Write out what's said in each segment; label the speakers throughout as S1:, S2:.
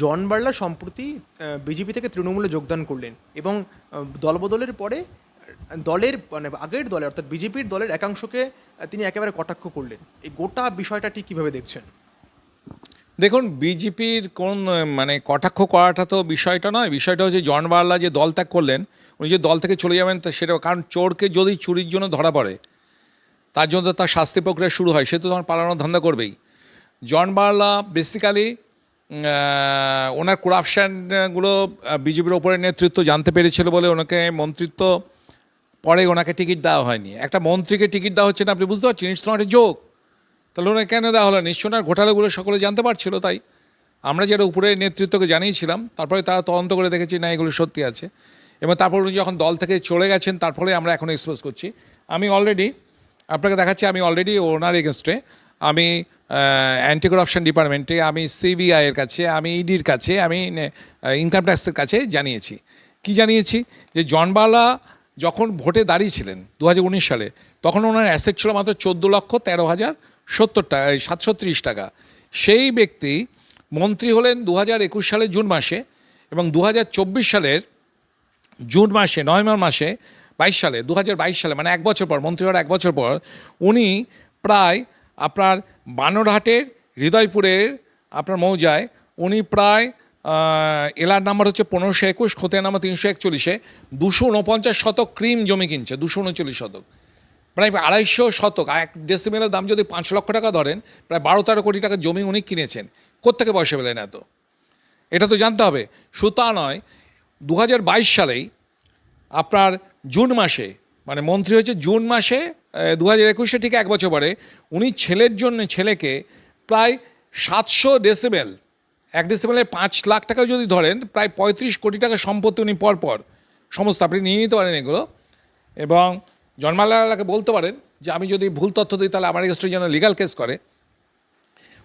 S1: জন বার্লা সম্প্রতি বিজেপি থেকে তৃণমূলে যোগদান করলেন এবং দলবদলের পরে, দলের মানে আগের দলে, অর্থাৎ বিজেপির দলের একাংশকে তিনি একেবারে কটাক্ষ করলেন। এই গোটা বিষয়টা ঠিক কীভাবে দেখছেন?
S2: দেখুন, বিজেপির কোন মানে কটাক্ষ করাটা তো বিষয়টা নয়। বিষয়টা হচ্ছে জন বার্লা যে দল ত্যাগ করলেন, উনি যে দল থেকে চলে যাবেন, তা সেটা, কারণ চোরকে যদি চুরির জন্য ধরা পড়ে, তার জন্য তার শাস্তি প্রক্রিয়া শুরু হয়, সে তো তখন পালানোর ধান্দা করবেই। জন বার্লা বেসিক্যালি ওনার করাপশানগুলো বিজেপির ওপরে নেতৃত্ব জানতে পেরেছিল বলে ওনাকে মন্ত্রিত্ব পরে ওনাকে টিকিট দেওয়া হয়নি। একটা মন্ত্রীকে টিকিট দেওয়া হচ্ছে না, আপনি বুঝতে পারছেন ইটস নট এ জোক তাহলে ওনাকে কেন দেওয়া হলো নিশ্চয় ওনার ঘোটালাগুলো সকলে জানতে পারছিল তাই। আমরা যারা উপরে নেতৃত্বকে জানিয়েছিলাম, তারপরে তারা তদন্ত করে দেখেছি, না, এগুলো সত্যি আছে। এবং তারপর উনি যখন দল থেকে চলে গেছেন, তারপরে আমরা এখন এক্সপোজ করছি। আমি অলরেডি আপনাকে দেখাচ্ছি, আমি অলরেডি ওনার এগেনস্টে আমি অ্যান্টি করাপশন ডিপার্টমেন্টে আমি সিবিআই এর কাছে, আমি ইডির কাছে, আমি ইনকাম ট্যাক্সের কাছে জানিয়েছি। কি জানিয়েছি? যে জনবালা যখন ভোটে দাঁড়িয়েছিলেন দু হাজার উনিশ সালে, তখন ওনার অ্যাসেট ছিল মাত্র চোদ্দ লক্ষ তেরো হাজার সত্তর টাকা সাতশোত্রিশ টাকা। সেই ব্যক্তি মন্ত্রী হলেন দু হাজার একুশ সালের জুন মাসে এবং দু হাজার চব্বিশ সালের জুন মাসে নভেম্বর মাসে, বাইশ সালে দু সালে মানে এক বছর পর, মন্ত্রী হওয়ার এক বছর পর, উনি প্রায় আপনার বানরহাটের হৃদয়পুরের আপনার মৌজায় উনি প্রায় এলার নাম্বার হচ্ছে পনেরোশো একুশ, খোঁতের নাম্বার তিনশো একচল্লিশে দুশো উনপঞ্চাশ শতক ক্রিম জমি কিনছে, দুশো উনচল্লিশ শতক। প্রায় আড়াইশো শতক এক ডেসিমেলের দাম যদি পাঁচ লক্ষ টাকা ধরেন, প্রায় বারো তেরো কোটি টাকার জমি উনি কিনেছেন। কোত্থেকে পয়সা পেলেন এত? এটা তো জানতে হবে। শুধু তা নয় দু সালেই আপনার জুন মাসে মানে মন্ত্রী হয়েছে জুন মাসে দু হাজার একুশে ঠিক এক বছর পরে উনি ছেলের জন্য, ছেলেকে প্রায় সাতশো ডেসিবেল এক ডেসিবেলে পাঁচ লাখ টাকা যদি ধরেন, প্রায় পঁয়ত্রিশ কোটি টাকা সম্পত্তি উনি পর পর সমস্ত আপনি নিয়ে নিতে পারেন এগুলো। এবং জন্মালাকে বলতে পারেন যে, আমি যদি ভুল তথ্য দিই, তাহলে আমার এগেস্টে যেন লিগাল কেস করে।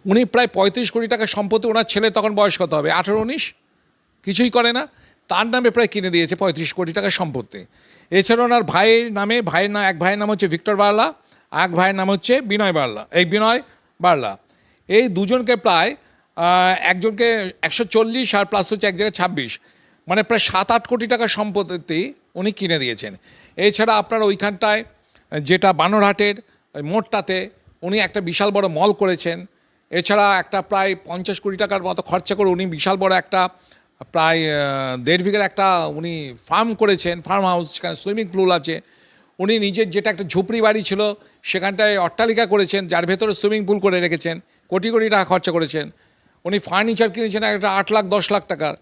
S2: উনি প্রায় পঁয়ত্রিশ কোটি টাকা সম্পত্তি, ওনার ছেলে তখন বয়স কত হবে? আঠেরো, উনিশ? কিছুই করে না। তার নামে প্রায় কিনে দিয়েছে পঁয়ত্রিশ কোটি টাকার সম্পত্তি। এছাড়া ওনার ভাইয়ের নামে, ভাইয়ের নাম এক ভাইয়ের নাম হচ্ছে ভিক্টর বার্লা এক ভাইয়ের নাম হচ্ছে বিনয় বার্লা, এই বিনয় বার্লা। এই দুজনকে প্রায় একজনকে একশো চল্লিশ আর প্লাস হচ্ছে এক জায়গায় ছাব্বিশ। মানে প্রায় সাত আট কোটি টাকার সম্পত্তি উনি কিনে দিয়েছেন। এছাড়া আপনার ওইখানটায়, যেটা বানরহাটের মোড়টাতে উনি একটা বিশাল বড় মল করেছেন। এছাড়া একটা প্রায় পঞ্চাশ কোটি টাকার মতো খরচা করে উনি বিশাল বড় একটা প্রায় দেড় বিঘের একটা উনি ফার্ম করেছেন ফার্ম হাউস সেখানে সুইমিং পুল আছে। উনি নিজের যেটা একটা ঝুপড়ি বাড়ি ছিল, সেখানটায় অট্টালিকা করেছেন, যার ভেতরে সুইমিং পুল করে রেখেছেন, কোটি কোটি টাকা খরচা করেছেন। উনি ফার্নিচার কিনেছেন একটা আট লাখ, দশ লাখ টাকার।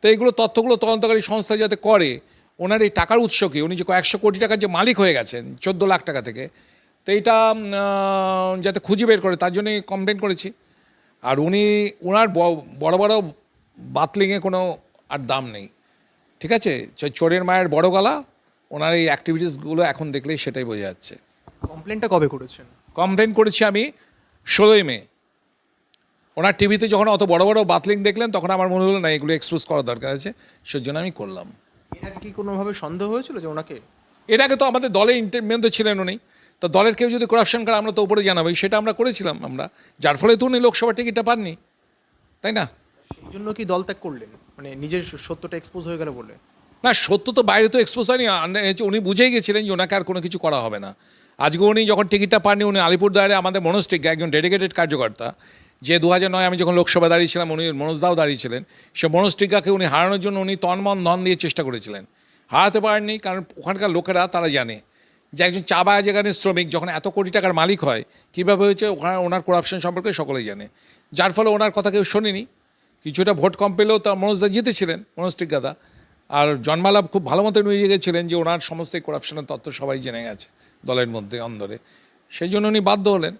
S2: তো এইগুলো তথ্যগুলো তদন্তকারী সংস্থা যাতে করে, ওনার এই টাকার উৎস কি? উনি যে একশো কোটি টাকার যে মালিক হয়ে গেছেন, চোদ্দ লাখ টাকা থেকে, তো এইটা যাতে খুঁজে বের করে, তার জন্যই কমপ্লেন করেছি। আর উনি ওনার বড় বড় বাতলিংয়ে কোনো আর দাম নেই। ঠিক আছে? চোরের মায়ের বড় গলা ওনার এই অ্যাক্টিভিটিসগুলো এখন দেখলেই সেটাই বোঝা যাচ্ছে।
S1: কমপ্লেনটা কবে করেছেন?
S2: কমপ্লেন করেছি আমি ষোলোই মে। ওনার টিভিতে যখন অত বড় বড় বাতলিং দেখলেন তখন আমার মনে হলো না এগুলো এক্সপোজ করার দরকার আছে সেজন্য আমি করলাম।
S1: এর আগে কি কোনোভাবে সন্দেহ হয়েছিল যে ওনাকে?
S2: এর আগে তো আমাদের দলে ইন্টারমেন তো ছিলেন উনি। তো দলের কেউ যদি করাপশন করে আমরা তো উপরে জানাবোই। সেটা আমরা করেছিলাম আমরা। যার ফলে তো উনি লোকসভা টিকিটটা পাননি। তাই না?
S1: সেই জন্য কি দল ত্যাগ করলেন? মানে নিজের সত্যটা এক্সপোজ হয়ে গেল বলে।
S2: না, সত্য তো বাইরে তো এক্সপোজ হয়নি। উনি বুঝেই গেছিলেন যে ওনাকে আর কোনো কিছু করা হবে না। আজকে উনি যখন টিকিটটা পাননি, উনি আলিপুরদুয়ারে আমাদের মনোস্টিক, একজন ডেডিকেটেড কার্যকর্তা, যে দু হাজার নয় আমি যখন লোকসভা দাঁড়িয়েছিলাম, উনি মনোজদাও দাঁড়িয়েছিলেন, সে মনোস্টিকাকে উনি হারানোর জন্য উনি তন্মন ধন দিয়ে চেষ্টা করেছিলেন। হারাতে পারেননি, কারণ ওখানকার লোকেরা তারা জানে যে একজন চা বাগানের শ্রমিক, যখন এত কোটি টাকার মালিক হয়, কীভাবে হয়েছে ওখানে ওনার করাপশন সম্পর্কে সকলেই জানে। যার ফলে ওনার কথা কেউ শোনেনি। কিছুটা ভোট কম পেলেও তার মনোজদা জিতেছিলেন মনোস্টিক দাদা। আর জন্মালাভ খুব ভালো মতো নিয়ে গেছিলেন যে ওনার সমস্ত করাপশনের তত্ত্ব সবাই জেনে গেছে দলের মধ্যে অন্দরে। সেই জন্য উনি বাধ্য হলেন।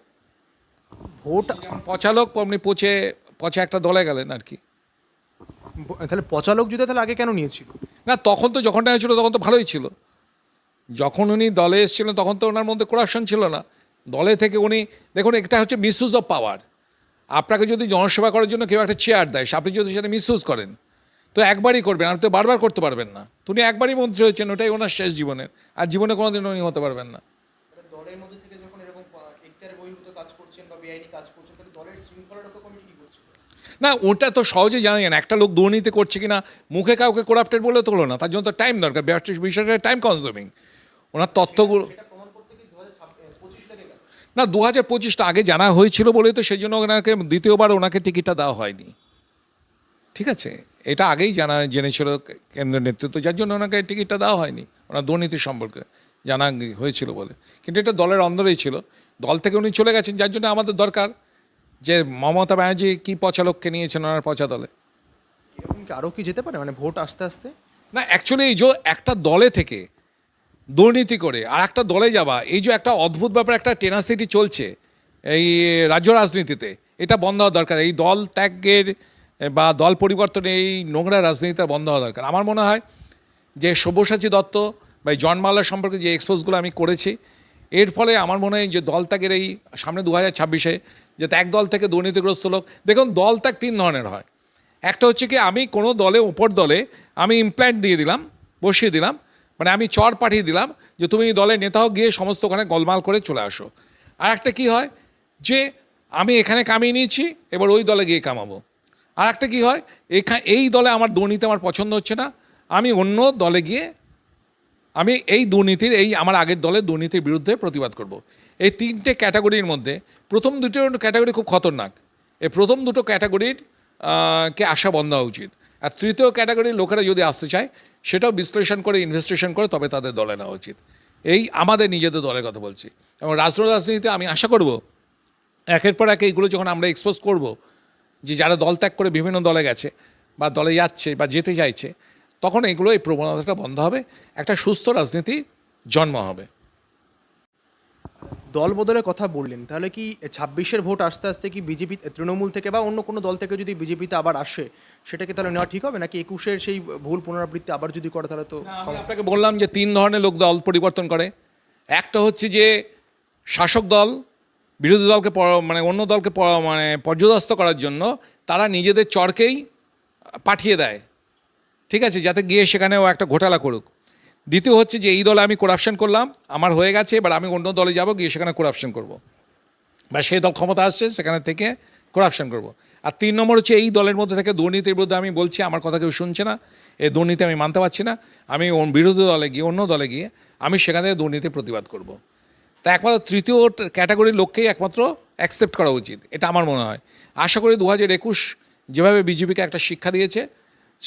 S1: ভোট
S2: পচালক অমনি পচে পচে একটা দলে গেলেন আর কি।
S1: তাহলে পচালক যদি তাহলে আগে কেন নিয়েছিল?
S2: না তখন তো যখনটা হয়েছিল তখন তো ভালোই ছিল। যখন উনি দলে এসেছিলেন তখন তো ওনার মধ্যে করাপশন ছিল না। দলে থেকে উনি দেখুন একটা হচ্ছে মিসইউজ অফ পাওয়ার আপনাকে যদি জনসেবা করার জন্য কেউ একটা চেয়ার দেয় আপনি যদি সেটা মিসইউজ করেন তো একবারই করবেন আর তো বারবার করতে পারবেন না। উনি একবারই মন্ত্রী হয়েছেন ওটাই ওনার শেষ জীবনের আর জীবনে কোনোদিন উনি হতে পারবেন না। না ওটা তো সহজে জানা যায় না একটা লোক দুর্নীতি করছে কিনা মুখে কাউকে করাপ্টেড বলে তো হলো না তার জন্য তো টাইম দরকার ব্যবসা বিষয়টা টাইম কনজিউমিং ওনার তথ্যগুলো না দু হাজার পঁচিশটা আগে জানা হয়েছিল বলে তো সেই জন্য ওনাকে দ্বিতীয়বার ওনাকে টিকিটটা দেওয়া হয়নি। ঠিক আছে? এটা আগেই জানা জেনেছিল কেন্দ্রের নেতৃত্ব যার জন্য ওনাকে টিকিটটা দেওয়া হয়নি। ওনার দুর্নীতি সম্পর্কে জানা হয়েছিল বলে। কিন্তু এটা দলের অন্দরেই ছিল। দল থেকে উনি চলে গেছেন যার জন্য আমাদের দরকার যে মমতা ব্যানার্জি কী পচা লোককে নিয়েছেন ওনার পচা দলে।
S1: আরও কি যেতে পারে? মানে ভোট আস্তে আস্তে?
S2: না অ্যাকচুয়ালি এই যে একটা দলে থেকে দুর্নীতি করে। আর একটা দলে যাওয়া এই যে একটা অদ্ভুত ব্যাপার, একটা টেনাসিটি চলছে এই রাজ্য রাজনীতিতে, এটা বন্ধ হওয়া দরকার। এই দল ত্যাগের বা দল পরিবর্তনে এই নোংরা রাজনীতিটা বন্ধ হওয়া দরকার। আমার মনে হয় যে সব্যসাচী দত্ত বা জন্মালার সম্পর্কে যে এক্সপোজগুলো আমি করেছি, এর ফলে আমার মনে হয় যে দল ত্যাগের এই সামনে দু হাজার ছাব্বিশে যে ত্যাগ দল থেকে দুর্নীতিগ্রস্ত লোক, দেখুন দল ত্যাগ তিন ধরনের হয়। একটা হচ্ছে কি, আমি কোনো দলে, উপর দলে আমি ইমপ্ল্যান্ট দিয়ে দিলাম, বসিয়ে দিলাম মানে আমি চর পাঠিয়ে দিলাম যে তুমি দলের নেতা হোক গিয়ে সমস্ত ওখানে গোলমাল করে চলে আসো। আর একটা কী হয়? যে আমি এখানে কামিয়ে নিয়েছি, এবার ওই দলে গিয়ে কামাবো। আর একটা কী হয়? এখানে এই দলে আমার দুর্নীতি আমার পছন্দ হচ্ছে না। আমি অন্য দলে গিয়ে আমি এই দুর্নীতির, এই আমার আগের দলের দুর্নীতির বিরুদ্ধে প্রতিবাদ করব। এই তিনটে ক্যাটাগরির মধ্যে প্রথম দুটো ক্যাটাগরি খুব খতরনাক। এই প্রথম দুটো ক্যাটাগরির কে আসা বন্ধ হওয়া উচিত। আর তৃতীয় ক্যাটাগরির লোকেরা যদি আসতে চায় সেটাও বিশ্লেষণ করে ইনভেস্টিগেশন করে তবে তাদের দলে নেওয়া উচিত। এই আমাদের নিজেদের দলের কথা বলছি। এবং রাজনীতিতে আমি আশা করব, একের পর এক এইগুলো যখন আমরা এক্সপোজ করব, যে যারা দল ত্যাগ করে বিভিন্ন দলে গেছে, বা দলে যাচ্ছে, বা যেতে চাইছে, তখন এগুলো এই প্রবণতাটা বন্ধ হবে, একটা সুস্থ রাজনীতি জন্ম হবে।
S1: দল বদলের কথা বললেন, তাহলে কি ছাব্বিশের ভোট আস্তে আস্তে কি বিজেপি, তৃণমূল থেকে বা অন্য কোনো দল থেকে যদি বিজেপিতে আবার আসে, সেটাকে তাহলে নেওয়া ঠিক হবে? নাকি একুশের সেই ভুল পুনরাবৃত্তি আবার যদি করে, তাহলে তো
S2: আপনাকে বললাম যে তিন ধরনের লোক দল পরিবর্তন করে। একটা হচ্ছে যে শাসক দল, বিরোধী দলকে মানে অন্য দলকে মানে পর্যদস্ত করার জন্য তারা নিজেদের চরকেই পাঠিয়ে দেয়। ঠিক আছে, যাতে গিয়ে সেখানেও একটা ঘোটালা করুক। দ্বিতীয় হচ্ছে যে এই দলে আমি করাপশন করলাম, আমার হয়ে গেছে, এবার আমি অন্য দলে যাব, গিয়ে সেখানে করাপশন করব। বা সেই দল ক্ষমতা আসছে, সেখানে থেকে করাপশন করব। আর তিন নম্বর হচ্ছে এই দলের মধ্যে থেকে দুর্নীতির বিরুদ্ধে আমি বলছি, আমার কথা কেউ শুনছে না এই দুর্নীতি আমি মানতে পারছি না, আমি বিরোধী দলে গিয়ে, অন্য দলে গিয়ে আমি সেখানে দুর্নীতির প্রতিবাদ করব। তা একমাত্র তৃতীয় ক্যাটাগরির লোককেই একমাত্র অ্যাকসেপ্ট করা উচিত, এটা আমার মনে হয়। আশা করি দু হাজার একুশ যেভাবে বিজেপিকে একটা শিক্ষা দিয়েছে,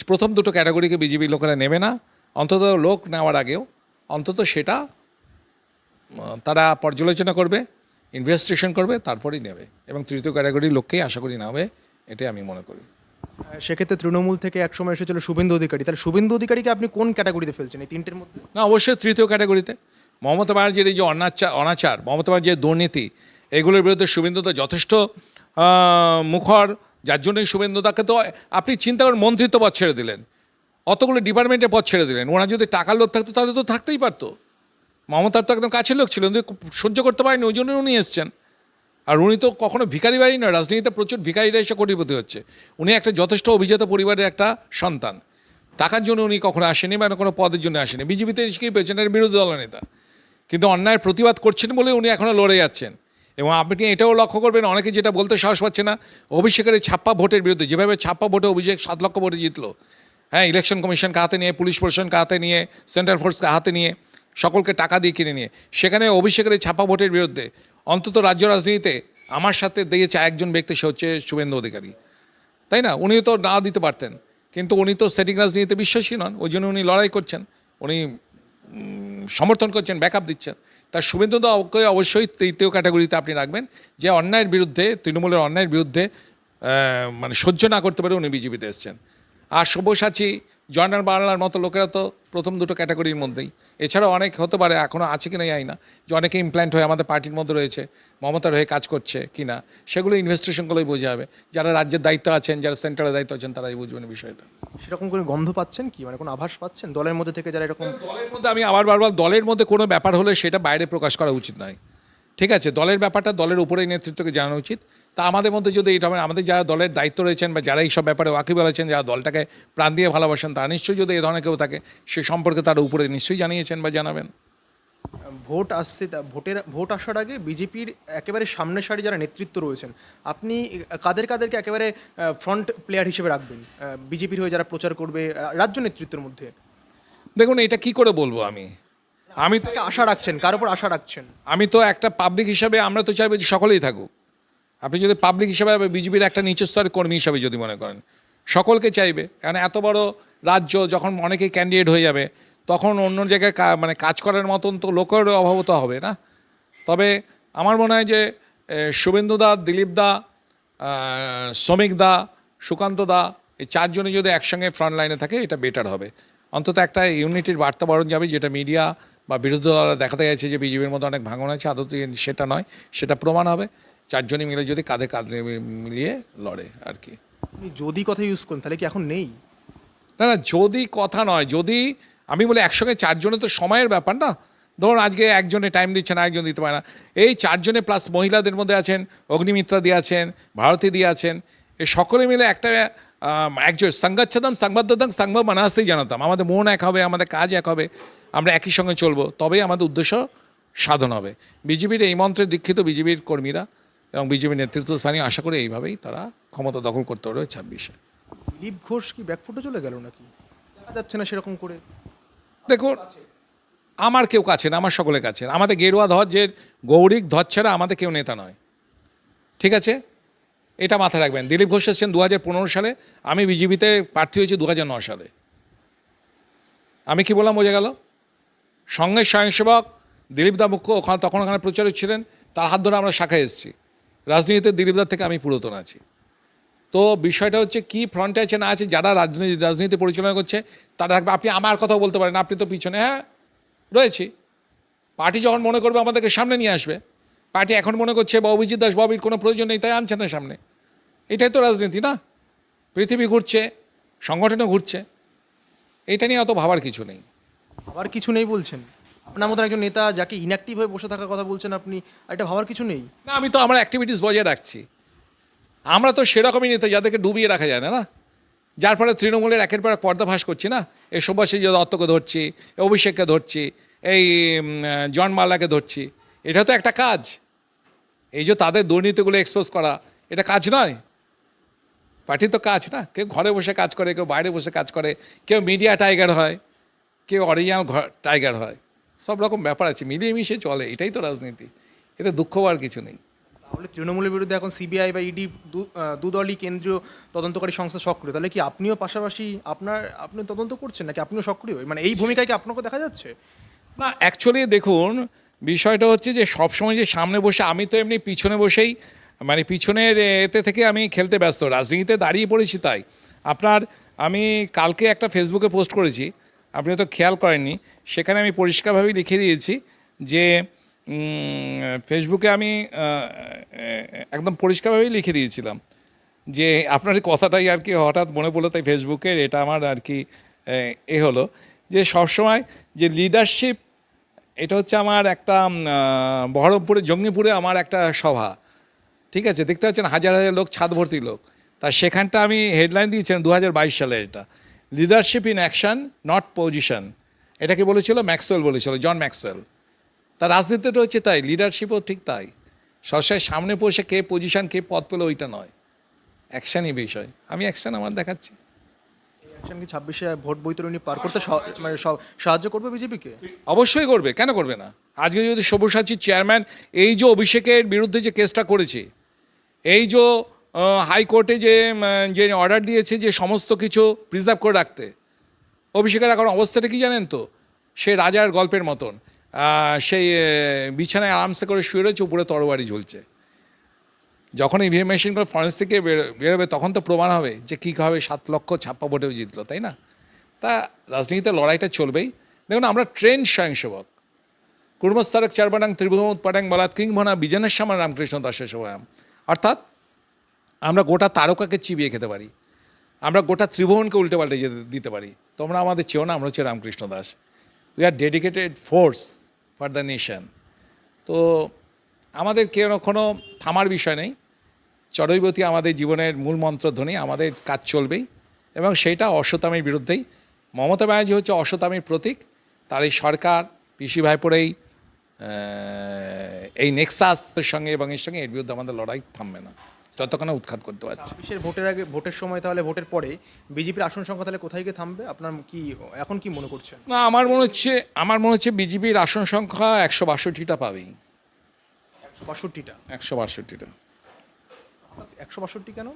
S2: প্রথম দুটো ক্যাটাগরিকে বিজেপির লোকেরা নেবে না অন্তত লোক নেওয়ার আগেও অন্তত সেটা তারা পর্যালোচনা করবে ইনভেস্টিগেশন করবে তারপরেই নেবে। এবং তৃতীয় ক্যাটাগরির লোককেই আশা করি নেবে এটাই আমি মনে করি।
S1: সেক্ষেত্রে তৃণমূল থেকে একসময় এসেছিল শুভেন্দু অধিকারী। তাহলে শুভেন্দু অধিকারীকে আপনি কোন ক্যাটাগরিতে ফেলছেন এই তিনটের মধ্যে?
S2: না অবশ্যই তৃতীয় ক্যাটাগরিতে মমতা ব্যানার্জির এই যে অনাচার অনাচার মমতা ব্যানার্জির দুর্নীতি এগুলোর বিরুদ্ধে শুভেন্দু তো যথেষ্ট মুখর। যার জন্যই শুভেন্দু তাকে তো আপনি চিন্তা করেন মন্ত্রিত্ব পদ ছেড়ে দিলেন। অতগুলো ডিপার্টমেন্টে পথ ছেড়ে দিলেন। ওনার যদি টাকার লোক থাকতো, তাহলে তো থাকতেই পারতো। মমতার তো একদম কাছের লোক ছিল সহ্য করতে পারেনি ওই জন্যই উনি এসছেন। আর উনি তো কখনো ভিখারি বাড়ি নয়, রাজনীতিতে প্রচুর ভিখারিরা এসে কোটিপতি হচ্ছে। উনি একটা যথেষ্ট অভিজাত পরিবারের একটা সন্তান। টাকার জন্য উনি কখনো আসেনি বা কোনো পদের জন্য আসেনি বিজেপিতে এসেই পেয়েছেন এর বিরোধী দলনেতা কিন্তু অন্যায়ের প্রতিবাদ করছেন বলে উনি এখনও লড়ে যাচ্ছেন। এবং আপনি এটাও লক্ষ্য করবেন? অনেকে যেটা বলতে সাহস পাচ্ছে না। অভিষেকের ছাপ্পা ভোটের বিরুদ্ধে, যেভাবে ছাপ্পা ভোটে অভিষেক সাত লক্ষ ভোটে জিতলো হ্যাঁ ইলেকশন কমিশনকে হাতে নিয়ে পুলিশ প্রশাসনকে হাতে নিয়ে সেন্ট্রাল ফোর্সকে হাতে নিয়ে, সকলকে টাকা দিয়ে কিনে নিয়ে, সেখানে অভিষেকের ছাপ্পা ভোটের বিরুদ্ধে অন্তত রাজ্য রাজনীতিতে আমার সাথে দিয়েছে একজন ব্যক্তি, সে হচ্ছে শুভেন্দু অধিকারী। তাই না? উনি তো না দিতে পারতেন, কিন্তু উনি তো সেটিং রাজনীতিতে বিশ্বাসী নন, ওই জন্য উনি লড়াই করছেন, উনি সমর্থন করছেন ব্যাকআপ দিচ্ছেন। তার শুভেন্দু তো ওকে অবশ্যই তৃতীয় ক্যাটাগরিতে আপনি রাখবেন, যে অন্যায়ের বিরুদ্ধে, তৃণমূলের অন্যায়ের বিরুদ্ধে মানে সহ্য না করতে পারে উনি বিজেপিতে এসছেন। আর সব্যসাচী জয়নাল বাংলার মতো লোকেরা তো প্রথম দুটো ক্যাটাগরির মধ্যেই। এছাড়াও অনেক হতে পারে এখনও আছে কিনা জানি না। যে অনেকে ইমপ্ল্যান্ট হয়ে আমাদের পার্টির মধ্যে রয়েছে মমতার হয়ে কাজ করছে কিনা সেগুলো ইনভেস্টিগেশন করলেই বোঝা যাবে। যারা রাজ্যের দায়িত্ব আছেন যারা সেন্ট্রালের দায়িত্ব আছেন তারাই বুঝবেন বিষয়টা।
S1: সেরকম কোনো গন্ধ পাচ্ছেন কি? মানে কোনো আভাস পাচ্ছেন? দলের মধ্যে থেকে যারা এরকম
S2: দলের মধ্যে আমি আবার বারবার দলের মধ্যে কোনো ব্যাপার হলে সেটা বাইরে প্রকাশ করা উচিত নয়। ঠিক আছে দলের ব্যাপারটা দলের উপরেই নেতৃত্বকে জানানো উচিত। তা আমাদের মধ্যে যদি এটা হয়, আমাদের যারা দলের দায়িত্ব রয়েছেন বা যারা এইসব ব্যাপারে ওয়াকিব আছেন যারা দলটাকে প্রাণ দিয়ে ভালোবাসেন তারা নিশ্চয়ই যদি এই ধরনের কেউ থাকে সে সম্পর্কে তার উপরে নিশ্চয়ই জানিয়েছেন বা জানাবেন।
S1: ভোট আসছে তা ভোটের ভোট আসার আগে বিজেপির একেবারে সামনের সারি যারা নেতৃত্ব রয়েছেন আপনি কাদের কাদেরকে একেবারে ফ্রন্ট প্লেয়ার হিসেবে রাখবেন? বিজেপির হয়ে যারা প্রচার করবে রাজ্য নেতৃত্বের মধ্যে?
S2: দেখুন এটা কি করে বলব আমি? আমি তো
S1: আশা রাখছেন কার উপর আশা রাখছেন?
S2: আমি তো একটা পাবলিক হিসাবে আমরা তো চাইব যে সকলেই থাকুক। আপনি যদি পাবলিক হিসাবে বিজেপির একটা নিচু স্তরের কর্মী হিসাবে যদি মনে করেন, সকলকে চাইবে। কারণ এত বড় রাজ্য যখন অনেকেই ক্যান্ডিডেট হয়ে যাবে, তখন অন্য জায়গায় মানে কাজ করার মতন তো লোকের অভাব তো হবে না। তবে আমার মনে হয় যে শুভেন্দু দা, দিলীপ দা শ্রমিক দা, সুকান্ত দা, এই চারজনে যদি একসঙ্গে ফ্রন্ট লাইনে থাকে, এটা বেটার হবে। অন্তত একটা ইউনিটির বার্তা বরণ যাবে, যেটা মিডিয়া বা বিরোধী দলরা দেখাতে গেছে যে বিজেপির মধ্যে অনেক ভাঙন আছে, আদৌ সেটা নয়, সেটা প্রমাণ হবে। চারজনই মিলে যদি কাঁধে কাঁধে মিলিয়ে লড়ে আর কি।
S1: যদি কথা ইউজ করেন তাহলে কি এখন নেই?
S2: না না যদি কথা নয় যদি আমি বলি একসঙ্গে চারজনে তো সময়ের ব্যাপার না। ধরুন আজকে একজনে টাইম দিচ্ছে না একজন দিতে পারে না। এই চারজনে প্লাস মহিলাদের মধ্যে আছেন অগ্নিমিত্রা দিয়ে আছেন ভারতী দিয়ে আছেন এ সকলে মিলে একটা একজন সংগচ্ছদম সংবাদদম সংবাদ মানাসেই জানাতাম। আমাদের মন এক হবে আমাদের কাজ এক হবে আমরা একই সঙ্গে চলবো। তবেই আমাদের উদ্দেশ্য সাধন হবে। বিজেপির এই মন্ত্রে দীক্ষিত বিজেপির কর্মীরা এবং বিজেপির নেতৃত্ব স্থানীয় আশা করি এইভাবেই তারা ক্ষমতা দখল করতে পারবে ছাব্বিশে।
S1: দিলীপ ঘোষ কি ব্যাকফুটে চলে গেল নাকি? দেখা যাচ্ছে না সেরকম করে।
S2: দেখুন আমার কেউ কাছে না আমার সকলের কাছে আমাদের গেরুয়া ধ্বজের গৌরিক ধ্বজ ছাড়া আমাদের কেউ নেতা নয়। ঠিক আছে? এটা মাথায় রাখবেন। দিলীপ ঘোষ এসেছেন দু হাজার পনেরো সালে। আমি বিজেপিতে প্রার্থী হয়েছি দু হাজার নয় সালে। আমি কি বললাম বোঝা গেল? সঙ্গে স্বয়ংসেবক দিলীপ দা মুখ্য ওখানে তখন ওখানে প্রচারক ছিলেন। তার হাত ধরে আমরা শাখায় এসেছি। রাজনীতিতে দিলীপ দার থেকে আমি পুরাতন আছি। তো বিষয়টা হচ্ছে কি ফ্রন্টে আছে না আছে, যারা রাজনীতি রাজনীতি পরিচালনা করছে, তারা আপনি আমার কথাও বলতে পারেন, আপনি তো পিছনে হ্যাঁ রয়েছি। পার্টি যখন মনে করবে আমাদেরকে সামনে নিয়ে আসবে, পার্টি এখন মনে করছে বা অভিজিৎ দাস, বাবির কোনো প্রয়োজন নেই, তাই আনছে না সামনে। এটাই তো রাজনীতি না? পৃথিবী ঘুরছে, সংগঠনও ঘুরছে। এটা নিয়ে অত ভাবার কিছু নেই।
S1: ভাবার কিছু নেই বলছেন? আপনার মতো একজন নেতা যাকে ইনঅ্যাক্টিভ হয়ে বসে থাকার কথা বলছেন আপনি এটা ভাবার কিছু নেই?
S2: না আমি তো আমার অ্যাক্টিভিটিস বজায় রাখছি। আমরা তো সেরকমই নেতা যাদেরকে ডুবিয়ে রাখা যায় না না? যার ফলে তৃণমূলের একের পর এক পর্দাফাস করছি না? এই সুভাষী দত্তকে ধরছি অভিষেককে ধরছি এই উম, জন মাল্লাকে ধরছি এটা তো একটা কাজ। এই যে তাদের দুর্নীতিগুলো এক্সপোজ করা এটা কাজ নয়। পার্টির তো কাজ না? কেউ ঘরে বসে কাজ করে কেউ বাইরে বসে কাজ করে কেউ মিডিয়া টাইগার হয় কেউ অরিজিনাল টাইগার হয়। সব রকম ব্যাপার আছে মিলিয়ে মিশে চলে এটাই তো রাজনীতি। এতে দুঃখ হওয়ার কিছু নেই।
S1: তাহলে তৃণমূলের বিরুদ্ধে এখন সিবিআই বা ইডি দু দুদলই কেন্দ্রীয় তদন্তকারী সংস্থা সক্রিয়। তাহলে কি আপনিও পাশাপাশি আপনার আপনি তদন্ত করছেন নাকি আপনিও সক্রিয়? মানে এই ভূমিকায় কি আপনাকে দেখা যাচ্ছে?
S2: না অ্যাকচুয়ালি দেখুন বিষয়টা হচ্ছে যে সবসময় যে সামনে বসে আমি তো এমনি পিছনে বসেই মানে পিছনের এতে থেকে আমি খেলতে ব্যস্ত। রাজনীতিতে দাঁড়িয়ে পড়েছি তাই। আপনার আমি কালকে একটা ফেসবুকে পোস্ট করেছি আপনি তো খেয়াল করেননি সেখানে আমি পরিষ্কারভাবে লিখে দিয়েছি যে ফেসবুকে আমি একদম পরিষ্কারভাবেই লিখে দিয়েছিলাম যে আপনার কথাটাই আর কি হঠাৎ মনে পড়ল তাই ফেসবুকের এটা আমার আর কি এ, হলো যে সবসময় যে লিডারশিপ এটা হচ্ছে আমার একটা বহরমপুরে জঙ্গিপুরে আমার একটা সভা। ঠিক আছে? দেখতে পাচ্ছেন হাজার হাজার লোক ছাদ ভর্তি লোক। তা সেখানটা আমি হেডলাইন দিয়েছিলাম দু হাজার বাইশ সালে এটা। Leadership in action not position এটাকে বলেছিল ম্যাক্সওয়েল বলেছিল জন ম্যাক্সওয়েল। তা রাজনীতিটা হচ্ছে তাই লিডারশিপও ঠিক তাই। সবসময় সামনে বসে কে পজিশন কে পদ পেল ওইটা নয়। অ্যাকশনই বিষয়। আমি অ্যাকশন আমার দেখাচ্ছি।
S1: অ্যাকশন কি ছাব্বিশে ভোট বৈতরণী পার করতে মানে সহ- সাহায্য করবে বিজেপিকে?
S2: অবশ্যই করবে কেন করবে না? আজকে যদি সব্যসাচীর চেয়ারম্যান এই যে অভিষেকের বিরুদ্ধে যে কেসটা করেছে এই যে হাইকোর্টে যে যে অর্ডার দিয়েছে যে সমস্ত কিছু প্রিজার্ভ করে রাখতে, অভিষেকের এখন অবস্থাটা কি জানেন তো? সে রাজার গল্পের মতন। সেই বিছানায় আরামসে করে শুয়ে রয়েছে, উপরে তরবারি ঝুলছে। যখন ইভিএম মেশিনগুলো ফরেন্স থেকে বেরো- বেরোবে, তখন তো প্রমাণ হবে যে কীভাবে সাত লক্ষ ছাপ্পা ভোটেও জিতলো, তাই না? তা রাজনীতিতে লড়াইটা চলবেই। দেখুন, আমরা ট্রেন স্বয়ংসেবক। কুর্মস্তরক চারবানাং, ত্রিভুবন উৎপাদাং বলাৎ কিংভনা সামান রামকৃষ্ণ দাসের সবায়াম অর্থাৎ আমরা গোটা তারকাকে চিবিয়ে খেতে পারি। আমরা গোটা ত্রিভুবনকে উল্টে পাল্টে যেতে দিতে পারি। তোমরা আমাদের চেয়েও না, আমরা হচ্ছে Ramakrishna Das. We are dedicated force for the nation তো আমাদের কেউ কোনো থামার বিষয় নেই। চড়ৈবতী আমাদের জীবনের মূল মন্ত্রধ্বনি, আমাদের কাজ চলবেই। এবং সেইটা অশ্বতামের বিরুদ্ধেই। মমতা ব্যানার্জি হচ্ছে অশ্বতামের প্রতীক। তার এই সরকার, পিসি ভাইপোর এই এই নেক্সাসের সঙ্গে এবং এর সঙ্গে এর বিরুদ্ধে আমাদের লড়াই থামবে না। যতক্ষণ না উৎখাত করতে পারছি।
S1: ছাব্বিশের ভোটের আগে ভোটের সময় তাহলে ভোটের পরে বিজেপির আসন সংখ্যা তাহলে কোথায় গিয়ে থামবে? আপনার কি এখন কি মনে করছেন?
S2: না আমার মনে হচ্ছে আমার মনে হচ্ছে বিজেপির আসন সংখ্যা একশো বাষট্টিটা পাবেই।
S1: একশো বাষট্টিটা?
S2: একশো বাষট্টিটা।
S1: একশো বাষট্টি কেন?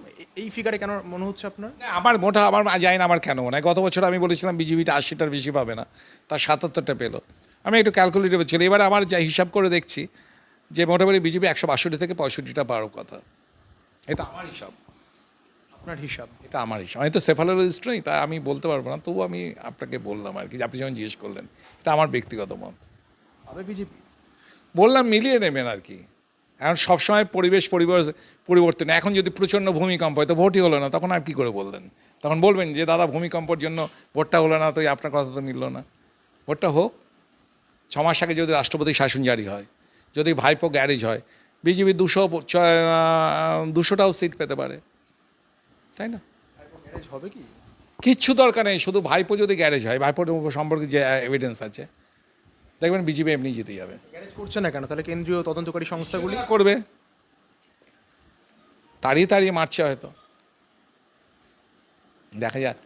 S1: এই ফিগারে কেন মনে হচ্ছে আপনার?
S2: না, আমার মোটা আমার জানি না আমার কেন মনে হয়। গত বছর আমি বলেছিলাম বিজেপিটা আশিটার বেশি পাবে না তার সাতাত্তরটা পেল। আমি একটু ক্যালকুলেটিভ ছিল। এবার আমার যা হিসাব করে দেখছি যে মোটামুটি বিজেপি একশো বাষট্টি থেকে পঁয়ষট্টিটা পাওয়ার কথা। এটা আমার হিসাব।
S1: আপনার হিসাব
S2: এটা আমার হিসাব। আমি তো সেফালোলজিস্ট নই তাই আমি বলতে পারব না। তবু আমি আপনাকে বললাম আর কি আপনি যেমন জিজ্ঞেস করলেন এটা আমার ব্যক্তিগত মত।
S1: হবে বিজেপি।
S2: বললাম মিলিয়ে নেবেন আর কি। এখন সবসময় পরিবেশ পরিবেশ পরিবর্তন। এখন যদি প্রচণ্ড ভূমিকম্প হয় তো ভোটই হলো না তখন আর কি করে বললেন? তখন বলবেন যে দাদা ভূমিকম্পর জন্য ভোটটা হলো না তো আপনার কথা তো মিলল না। ভোটটা হোক। ছ মাস আগে যদি রাষ্ট্রপতি শাসন জারি হয় যদি ভাইপো গ্যারেজ হয় বিজেপি দুশো দুশোটাও সিট পেতে পারে। তাই না?
S1: হবে কি?
S2: কিচ্ছু দরকার নেই শুধু ভাইপো যদি গ্যারেজ হয় ভাইপোর সম্পর্কে যে এভিডেন্স আছে দেখবেন বিজেপি এমনি জিতে যাবে।
S1: ম্যারেজ করছে না কেন? তাহলে কেন্দ্রীয় তদন্তকারী সংস্থাগুলি?
S2: করবে। তাড়িয়ে তাড়িয়ে মারছে হয়তো। দেখা যাক।